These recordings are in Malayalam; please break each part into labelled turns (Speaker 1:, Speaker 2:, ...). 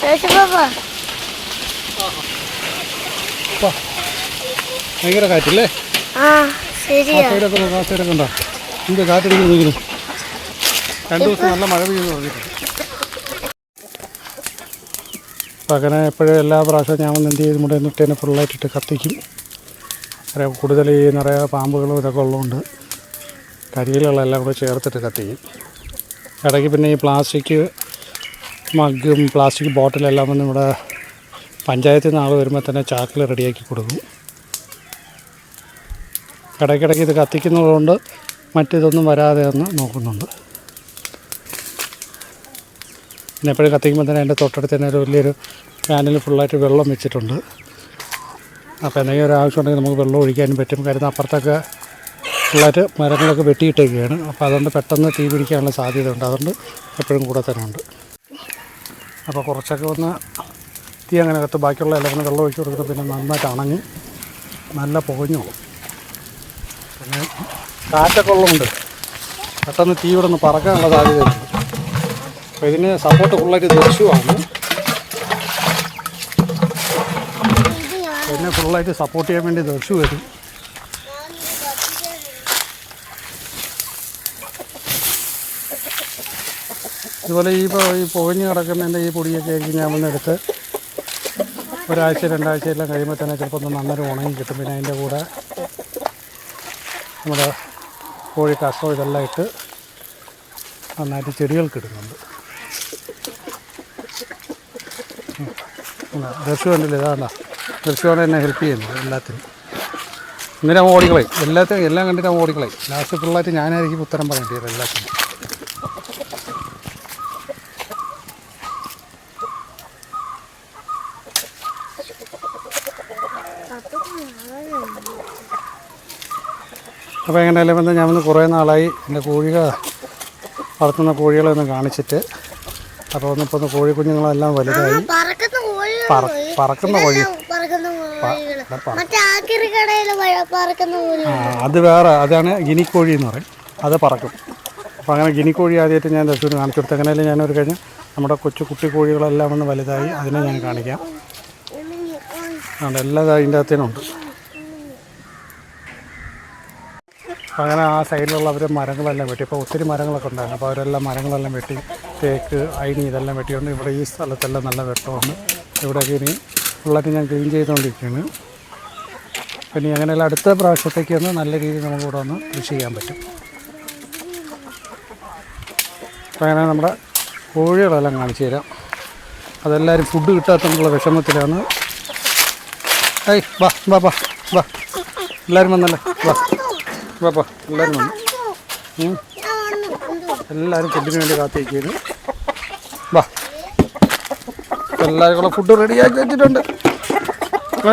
Speaker 1: ചേച്ചി പാപ്പ
Speaker 2: ഭയങ്കര കാറ്റല്ലേ?
Speaker 1: ആ ശരിയാ.
Speaker 2: കാസൈഡൊക്കെ കാസൈഡൊക്കെ ഉണ്ടോ? എന്ത് രണ്ടു ദിവസം നല്ല മഴ പെയ്യുന്നു പറഞ്ഞിട്ട്. അങ്ങനെ എപ്പോഴും എല്ലാ പ്രാവശ്യവും ഞാൻ വന്ന് എന്ത് ചെയ്ത് ഇവിടെ എന്നിട്ട് ഫുള്ളായിട്ടിട്ട് കത്തിക്കും. നിറയെ കൂടുതൽ ഈ നിറയെ പാമ്പുകളും ഇതൊക്കെ ഉള്ളതുകൊണ്ട് കരിയിലുകളെല്ലാം കൂടെ ചേർത്തിട്ട് കത്തിക്കും. ഇടയ്ക്ക് പിന്നെ ഈ പ്ലാസ്റ്റിക് മഗ്ഗും പ്ലാസ്റ്റിക് ബോട്ടിലെല്ലാം വന്ന് ഇവിടെ പഞ്ചായത്തിൽ നിന്ന് ആൾ വരുമ്പോൾ തന്നെ ചാക്കിൽ റെഡിയാക്കി കൊടുക്കും. ഇടയ്ക്കിടയ്ക്ക് ഇത് കത്തിക്കുന്നതുകൊണ്ട് മറ്റിതൊന്നും വരാതെ ഒന്ന് നോക്കുന്നുണ്ട്. പിന്നെ എപ്പോഴും കത്തിക്കുമ്പോൾ തന്നെ അതിന്റെ തൊട്ടടുത്ത് തന്നെ ഒരു വലിയൊരു ഫാനിൽ ഫുള്ളായിട്ട് വെള്ളം വെച്ചിട്ടുണ്ട്. അപ്പോൾ എന്തെങ്കിലും ഒരു ആവശ്യം ഉണ്ടെങ്കിൽ നമുക്ക് വെള്ളം ഒഴിക്കാനും പറ്റും. കാര്യം അപ്പുറത്തൊക്കെ ഫുള്ളായിട്ട് മരങ്ങളൊക്കെ വെട്ടിയിട്ടൊക്കെയാണ് അപ്പോൾ അതുകൊണ്ട് പെട്ടെന്ന് തീ പിടിക്കാനുള്ള സാധ്യതയുണ്ട്. അതുകൊണ്ട് എപ്പോഴും കൂടെ തന്നെ ഉണ്ട്. അപ്പോൾ കുറച്ചൊക്കെ ഒന്ന് തീ അങ്ങനെ കത്ത് ബാക്കിയുള്ള കൂടെ വെള്ളം ഒഴിച്ച് കൊടുത്തിട്ട് പിന്നെ നന്നായിട്ട് അണങ്ങി നല്ല പുകഞ്ഞോളും പിന്നെ കാറ്റൊക്കെ ഉള്ളതുകൊണ്ട് പെട്ടെന്ന് തീ ഇവിടെ നിന്ന് പറക്കാനുള്ള സാധ്യതയുണ്ട്. അപ്പോൾ ഇതിന് സപ്പോർട്ട് ഫുള്ളായിട്ട് ദൃശ്യമാണ് പിന്നെ ഫുള്ളായിട്ട് സപ്പോർട്ട് ചെയ്യാൻ വേണ്ടി ദൃശ്യം വരും. ഇതുപോലെ ഈ ഈ പുകഞ്ഞ് കിടക്കുന്നതിന്റെ ഈ പൊടിയൊക്കെ ആയിരിക്കും ഞാൻ വന്നെടുത്ത് ഒരാഴ്ച രണ്ടാഴ്ചയെല്ലാം കഴിയുമ്പോൾ തന്നെ ചിലപ്പോൾ ഒന്ന് നല്ലൊരു ഉണങ്ങി കിട്ടും. പിന്നെ അതിന്റെ കൂടെ നമ്മുടെ കോഴി കസോ ഇതെല്ലാം ഇട്ട് നന്നായിട്ട് ചെടികൾക്ക് ഇടുന്നുണ്ട്. ദർശു കണ്ടില്ല? ഇതാണ്ട ദർശുവാണ് എന്നെ ഹെൽപ്പ് ചെയ്യുന്നത് എല്ലാത്തിനും. ഇങ്ങനെ ഓടിക്കളായി. എല്ലാത്തിനും എല്ലാം കണ്ടിട്ട് ഓടിക്കളയും. ലാസ്റ്റ് ഫുള്ളായിട്ട് ഞാനായിരിക്കും ഉത്തരം പറയേണ്ടി വരും എല്ലാത്തിനും. അപ്പോൾ എങ്ങനെയായാലും വന്ന് ഞാൻ വന്ന് കുറേ നാളായി എന്റെ കോഴികൾ വളർത്തുന്ന കോഴികളെ ഒന്ന് കാണിച്ചിട്ട്. അപ്പോൾ ഒന്ന് കോഴി കുഞ്ഞുങ്ങളെല്ലാം വലുതായി.
Speaker 1: പറക്കുന്ന
Speaker 2: കോഴി. അത് വേറെ അതാണ് ഗിനിക്കോഴി എന്ന് പറയും. അത് പറക്കും. അപ്പോൾ അങ്ങനെ ഗിനിക്കോഴി ആദ്യമായിട്ട് ഞാൻ ദർശനം കാണിച്ചു കൊടുത്തു. അങ്ങനെയല്ലേ ഞാനൊരു കഴിഞ്ഞ് നമ്മുടെ കൊച്ചു കുട്ടി കോഴികളെല്ലാം ഒന്ന് വലുതായി അതിനെ ഞാൻ കാണിക്കാം. അതുകൊണ്ട് എല്ലാ അതിന്റെ അകത്തേനുണ്ട് അപ്പോൾ അങ്ങനെ ആ സൈഡിലുള്ള അവർ മരങ്ങളെല്ലാം വെട്ടി. ഇപ്പോൾ ഒത്തിരി മരങ്ങളൊക്കെ ഉണ്ടായിരുന്നു. അപ്പോൾ അവരെല്ലാം മരങ്ങളെല്ലാം വെട്ടി തേക്ക് അയിനി ഇതെല്ലാം വെട്ടിയുണ്ട് ഇവിടെ ഈ സ്ഥലത്തെല്ലാം നല്ല വെട്ടമാണ്. ഇവിടെയൊക്കെ ഇനി ഫുള്ളായിട്ട് ഞാൻ ക്ലീൻ ചെയ്തുകൊണ്ടിരിക്കുകയാണ്. പിന്നെ അങ്ങനെയുള്ള അടുത്ത പ്രാവശ്യത്തേക്ക് ഒന്ന് നല്ല രീതിയിൽ നമുക്ക് ഒന്ന് കൃഷി ചെയ്യാൻ പറ്റും. അപ്പോൾ അങ്ങനെ നമ്മുടെ കോഴികളെല്ലാം കാണിച്ചു തരാം. അതെല്ലാവരും ഫുഡ് കിട്ടാത്തതുകൊണ്ടുള്ള വിഷമത്തിലാണ്. ഏയ് വാ വാ വാ വാ. എല്ലാവരും വന്നല്ലേ? വാ. വാ വാ എല്ലാവരും വന്നു. എല്ലാവരും ഫുഡിന് വേണ്ടി കാത്തിരിക്കുന്നു. വാ. എല്ലാവരും കൂടെ ഫുഡ് റെഡിയാക്കി വെച്ചിട്ടുണ്ട്.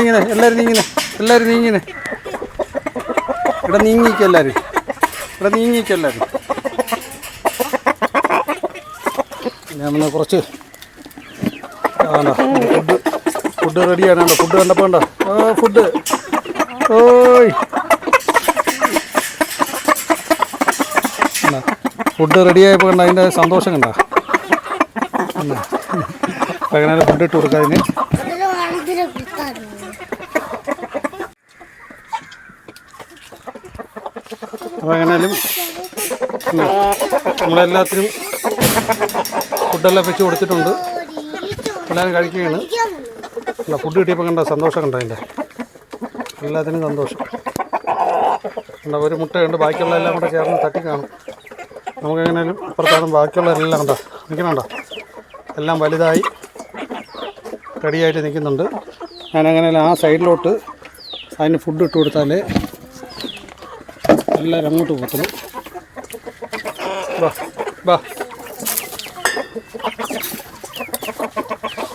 Speaker 2: ഇങ്ങനെ എല്ലാവരും നീങ്ങിനെ എല്ലാവരും നീങ്ങിനെ. ഇവിടെ നീങ്ങിക്കും എല്ലാവരും. ഇവിടെ നീങ്ങിക്കും എല്ലാവരും. ഞാൻ കുറച്ച് ഫുഡ് ഫുഡ് റെഡിയാണ് ഫുഡ് കണ്ടപ്പോൾ ഓ ഫുഡ് ഓയ്. ഫുഡ് റെഡിയായപ്പോൾ കണ്ട അതിന്റെ സന്തോഷം കണ്ട? അങ്ങനെ ഫുഡ് ഇട്ട് കൊടുക്കാം അതിന്? എങ്ങനെയാലും നമ്മളെല്ലാത്തിനും ഫുഡെല്ലാം വെച്ച് കൊടുത്തിട്ടുണ്ട്. എല്ലാവരും കഴിക്കുകയാണ്. അല്ല ഫുഡ് കിട്ടിയപ്പോൾ കണ്ട സന്തോഷം കണ്ട അതിന്റെ എല്ലാത്തിനും സന്തോഷം. കണ്ട ഒരു മുട്ടയുണ്ട് ബാക്കിയുള്ള എല്ലാം കൂടെ ചേർന്ന് തട്ടി കാണും. നമുക്ക് എങ്ങനെയാലും അപ്പുറത്താണ് ബാക്കിയുള്ള എല്ലാം ഉണ്ടോ നിൽക്കണുണ്ടോ എല്ലാം വലുതായി റെഡിയായിട്ട് നിൽക്കുന്നുണ്ട്. ഞാൻ എങ്ങനെയാലും ആ സൈഡിലോട്ട് അതിന് ഫുഡ് ഇട്ട് കൊടുത്താലേ എല്ലാവരും അങ്ങോട്ട് പോകത്തുള്ളൂ. ബാ ബാ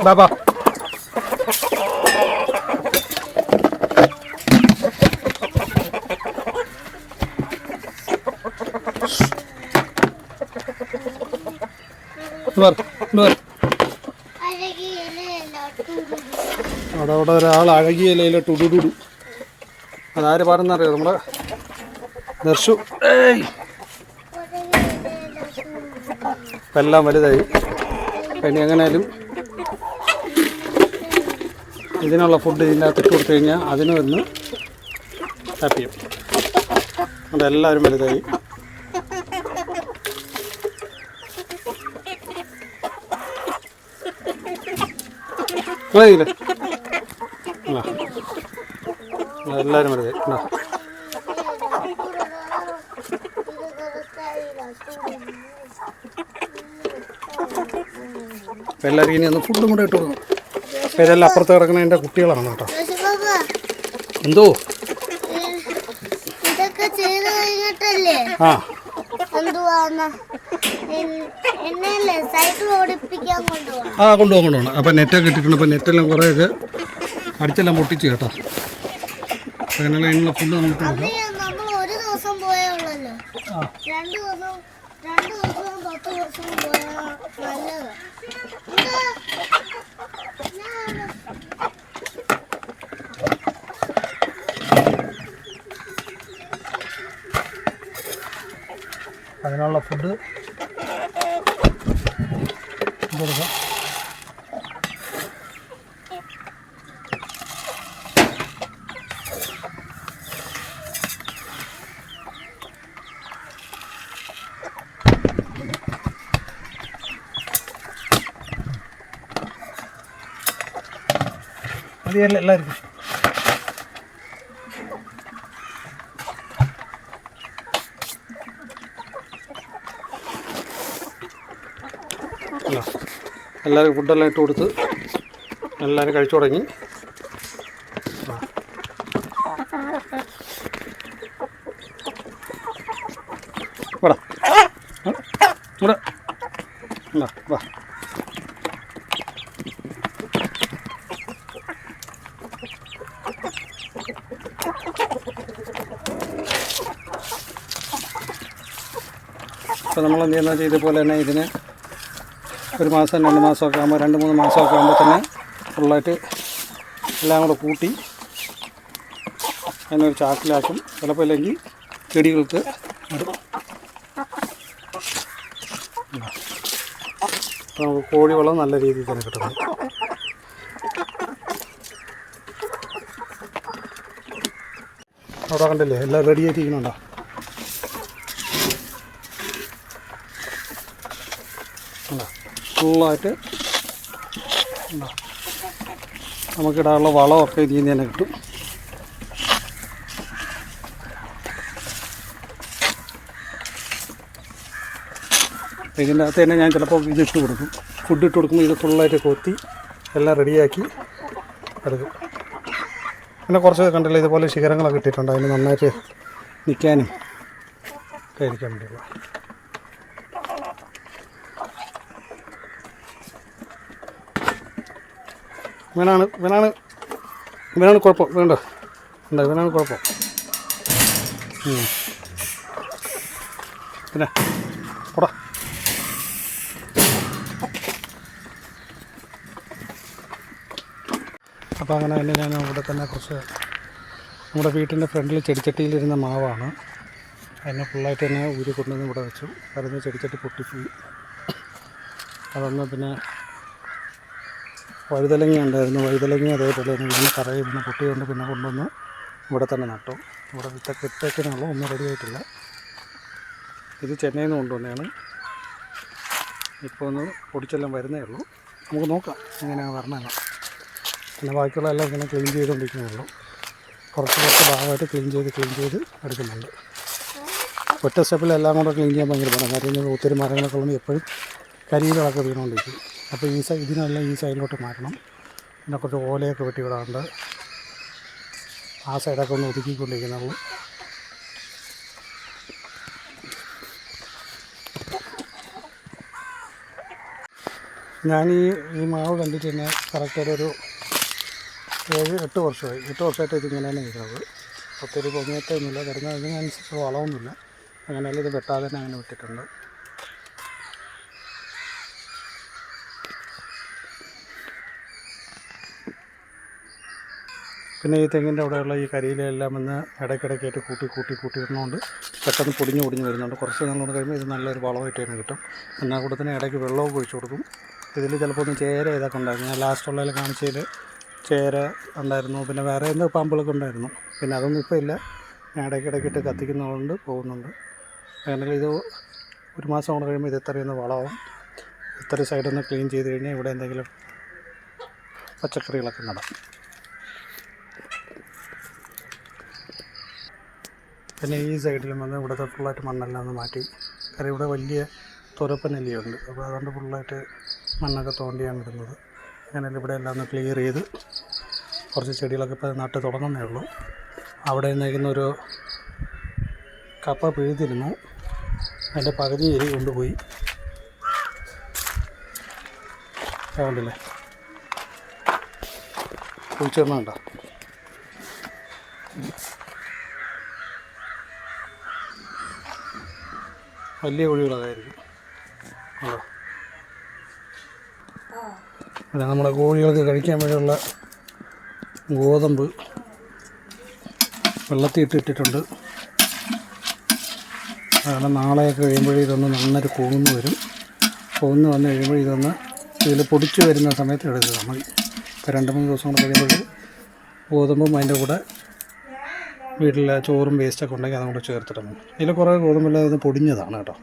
Speaker 2: ബാ ബാ ഇങ്ങ് വാ, ഇങ്ങ് വാ.
Speaker 1: അഴകിയ ഇലയല്ല, ടൂടുടു.
Speaker 2: അവിടെ അവിടെ ഒരാൾ അഴകിയ ഇലയിലോട്ട് ടുടുടു അതാര് പറഞ്ഞറിയോ നമ്മുടെ ദർശു. ഇപ്പം എല്ലാം വലുതായി. ഇനി എങ്ങനെയാലും ഇതിനുള്ള ഫുഡ് ഇതിന്റെ അകത്ത് ഇട്ട് കൊടുത്തു കഴിഞ്ഞാൽ അതിനും ഒന്ന് അതെല്ലാവരും വലുതായി. ആ. എല്ലാവരും എല്ലാവർക്കും ഇനി ഒന്ന് ഫുഡും കൂടെ ഇട്ട് കൊടുക്കും. ഇതെല്ലാം അപ്പുറത്ത് കിടക്കുന്ന എന്റെ കുട്ടികളാണ് കേട്ടോ. എന്തോ? ആ. ആ കൊണ്ടുപോകാം കൊണ്ടുപോകണം അപ്പം നെറ്റൊക്കെ ഇട്ടിട്ടുണ്ട്. അപ്പം നെറ്റെല്ലാം കുറേയൊക്കെ അടിച്ചെല്ലാം പൊട്ടിച്ച് കേട്ടോ. അങ്ങനെയുള്ള അതിനുള്ള ഫുഡ് നമുക്ക്
Speaker 1: അത് നമ്മൾ ഒരു ദിവസം പോയേ ഉള്ളല്ലോ
Speaker 2: ആ
Speaker 1: രണ്ട് ദിവസം രണ്ട് ദിവസവും പത്ത് ദിവസവും പോയാൽ നല്ലത് എന്താ? ഞാൻ-
Speaker 2: അതിനുള്ള ഫുഡ് കൊടുക്കാം മതിയല്ലേ എല്ലാവർക്കും അല്ല എല്ലാവരും ഫുഡെല്ലാം ഇട്ട് കൊടുത്ത് എല്ലാവരും കഴിച്ചു തുടങ്ങി. നമ്മൾ എന്ത് ചെയ്യുന്ന? ചെയ്ത പോലെ തന്നെ ഇതിനെ ഒരു മാസം രണ്ട് മാസമൊക്കെ ആകുമ്പോൾ രണ്ട് മൂന്ന് മാസമൊക്കെ ആകുമ്പോൾ തന്നെ ഫുള്ളായിട്ട് എല്ലാം കൂടെ കൂട്ടി അതിനൊരു ചാക്കിലാക്കും. ചിലപ്പോൾ ഇല്ലെങ്കിൽ ചെടികൾക്ക് നമുക്ക് കോഴിവളം നല്ല രീതിയിൽ തന്നെ കിട്ടുന്നു. അവിടെ കണ്ടില്ലേ? എല്ലാം റെഡി ആയിട്ടിരിക്കുന്നുണ്ടോ ഉണ്ടോ ഫുള്ളായിട്ട് നമുക്കിടാനുള്ള വളമൊക്കെ ഇതിൽ നിന്ന് തന്നെ കിട്ടും. ഇതിന്റെ അകത്ത് തന്നെ ഞാൻ ചിലപ്പോൾ ഇത് ഇട്ട് കൊടുക്കും. ഫുഡ് ഇട്ട് കൊടുക്കുമ്പോൾ ഇത് ഫുള്ളായിട്ട് കൊത്തി എല്ലാം റെഡിയാക്കി എടുക്കും. പിന്നെ കുറച്ച് കണ്ടല്ലോ ഇതുപോലെ ശിഖരങ്ങളൊക്കെ ഇട്ടിട്ടുണ്ട്. അതിന് നന്നായിട്ട് നിൽക്കാനും കഴിക്കാൻ ഇരിക്കാൻ ഇവനാണ് ഇവനാണ് ഇവനാണ് കുഴപ്പം. വേണ്ട. ഉണ്ട് ഇവനാണ് കുഴപ്പം. പിന്നെ കൂടാ അപ്പോൾ അങ്ങനെ തന്നെ ഞാൻ ഇവിടെ തന്നെ കുറച്ച് നമ്മുടെ വീട്ടിന്റെ ഫ്രണ്ടിൽ ചെടിച്ചട്ടിയിലിരുന്ന മാവാണ്. അതിനെ ഫുള്ളായിട്ട് തന്നെ ഊരി കൊണ്ടുവന്ന് ഇവിടെ വെച്ചു. അതിന് ചെടിച്ചട്ടി പൊട്ടിപ്പോയി. അതൊന്ന് പിന്നെ വഴുതലങ്ങ ഉണ്ടായിരുന്നു. വഴുതലങ്ങ അതേപോലെ തന്നെ ഇന്ന് കറയിൽ നിന്ന് പൊട്ടിയുകൊണ്ട് പിന്നെ കൊണ്ടുവന്ന് ഇവിടെ തന്നെ നട്ടു. ഇവിടെ വിത്തൊക്കെ ഇട്ടേക്കിനുള്ള ഒന്നും റെഡി ആയിട്ടില്ല. ഇത് ചെന്നൈയിൽ നിന്ന് കൊണ്ടുവന്നതാണ്. ഇപ്പോൾ ഒന്ന് പൊടിച്ചെല്ലാം വരുന്നേ ഉള്ളൂ. നമുക്ക് നോക്കാം എങ്ങനെയാണ് വരണമെന്ന്. പിന്നെ ബാക്കിയുള്ള എല്ലാം ഇങ്ങനെ ക്ലീൻ ചെയ്തുകൊണ്ടിരിക്കുന്നുള്ളൂ കുറച്ച് കുറച്ച് ഭാഗമായിട്ട് ക്ലീൻ ചെയ്ത് ക്ലീൻ ചെയ്ത് എടുക്കുന്നുണ്ട്. ഒറ്റ സ്റ്റെപ്പിൽ എല്ലാം കൂടെ ക്ലീൻ ചെയ്യാൻ ഭയങ്കര പാടാണ് കാര്യം ഒത്തിരി മരങ്ങളൊക്കെ ഉള്ളത് എപ്പോഴും കരിയിലൊക്കെ വീണുകൊണ്ടിരിക്കും. അപ്പോൾ ഈ സൈഡ് ഇതിനെല്ലാം ഈ സൈഡിലോട്ട് മാറ്റണം. പിന്നെ കുറച്ച് ഓലയൊക്കെ വെട്ടി വിടാറുണ്ട്. ആ സൈഡൊക്കെ ഒന്ന് ഒതുക്കിക്കൊണ്ടിരിക്കുന്നുള്ളൂ ഞാൻ ഈ ഈ മാവ് കണ്ടിട്ട് തന്നെ കറക്റ്റ് ഒരു ഏഴ് എട്ട് വർഷമായി. എട്ട് വർഷമായിട്ട് ഇതിങ്ങനെ തന്നെ ഇരിക്കുന്നത്. ഒത്തിരി പൊങ്ങിയത്തൊന്നുമില്ല വരുന്നതിനനുസരിച്ച് വളമൊന്നുമില്ല. അങ്ങനെയല്ല ഇത് വെട്ടാതെ തന്നെ അങ്ങനെ വിട്ടിട്ടുണ്ട്. പിന്നെ ഈ തെങ്ങിന്റെ അവിടെയുള്ള ഈ കരിയിലെല്ലാം വന്ന് ഇടയ്ക്കിടയ്ക്കായിട്ട് കൂട്ടി കൂട്ടി കൂട്ടി ഇടുന്നതുകൊണ്ട് പെട്ടെന്ന് പൊടിഞ്ഞ് പൊടിഞ്ഞ് വരുന്നുണ്ട്. കുറച്ച് നാൾ കൊണ്ട് കഴിയുമ്പോൾ ഇത് നല്ലൊരു വളമായിട്ട് തന്നെ കിട്ടും. എന്നാൽ കൂടെ തന്നെ ഇടയ്ക്ക് വെള്ളവും ഒഴിച്ചു കൊടുക്കും. ഇതിൽ ചിലപ്പോൾ ഒന്ന് ചേര ഇതൊക്കെ ഉണ്ടായിരുന്നു. ഞാൻ ലാസ്റ്റുള്ളതിൽ കാണിച്ചതിൽ ചേര ഉണ്ടായിരുന്നു. പിന്നെ വേറെ എന്തോ പാമ്പുകളൊക്കെ ഉണ്ടായിരുന്നു. പിന്നെ അതൊന്നും ഇപ്പോൾ ഇല്ല. ഞാൻ ഇടയ്ക്കിടയ്ക്കിട്ട് കത്തിക്കുന്നതുകൊണ്ട് പോകുന്നുണ്ട്. അങ്ങനെ ഇത് ഒരു മാസം കൊണ്ട് കഴിയുമ്പോൾ ഇത് ഇത്രയൊന്ന് വളമാവും. ഇത്ര സൈഡൊന്ന് ക്ലീൻ ചെയ്ത് കഴിഞ്ഞാൽ ഇവിടെ എന്തെങ്കിലും പച്ചക്കറികളൊക്കെ നടാം. പിന്നെ ഈ സൈഡിലും വന്ന് ഇവിടുത്തെ ഫുള്ളായിട്ട് മണ്ണെല്ലാം ഒന്ന് മാറ്റി. കാരണം ഇവിടെ വലിയ തുരപ്പനലിയുണ്ട് അപ്പോൾ അതുകൊണ്ട് ഫുള്ളായിട്ട് മണ്ണൊക്കെ തോണ്ടിയാണ് ഇടുന്നത്. അങ്ങനെ ഇവിടെ എല്ലാം ഒന്ന് ക്ലിയർ ചെയ്ത് കുറച്ച് ചെടികളൊക്കെ ഇപ്പോൾ നട്ട് തുടങ്ങുന്നേ ഉള്ളൂ. അവിടെ നിൽക്കുന്ന ഒരു കപ്പ പിഴുതിരുന്നു. അതിന്റെ പകുതി എരി കൊണ്ടുപോയി. അതുകൊണ്ടല്ലേ കുഴിച്ചിടണുണ്ടോ വലിയ കുഴികളതായിരിക്കും അല്ല നമ്മുടെ കോഴികൾക്ക് കഴിക്കാൻ വേണ്ടിയുള്ള ഗോതമ്പ് വെള്ളത്തിൽ ഇട്ടിട്ടിട്ടുണ്ട് കാരണം നാളെയൊക്കെ കഴിയുമ്പോഴേ ഇതൊന്ന് നന്നായിട്ട് കൂന്ന് വരും. കൂന്ന് വന്ന് കഴിയുമ്പോൾ ഇതൊന്ന് ഇതിൽ പൊടിച്ച് വരുന്ന സമയത്ത് എടുക്കുക. നമ്മൾ ഇപ്പോൾ രണ്ട് മൂന്ന് ദിവസം കൂടെ കഴിയുമ്പോൾ ഗോതമ്പും അതിന്റെ കൂടെ വീട്ടിലെ ചോറും വേസ്റ്റൊക്കെ ഉണ്ടെങ്കിൽ അതും കൂടെ ചേർത്തിടണം. ഇതിൽ കുറേ ഗോതമ്പെല്ലാം പൊടിഞ്ഞതാണ് കേട്ടോ.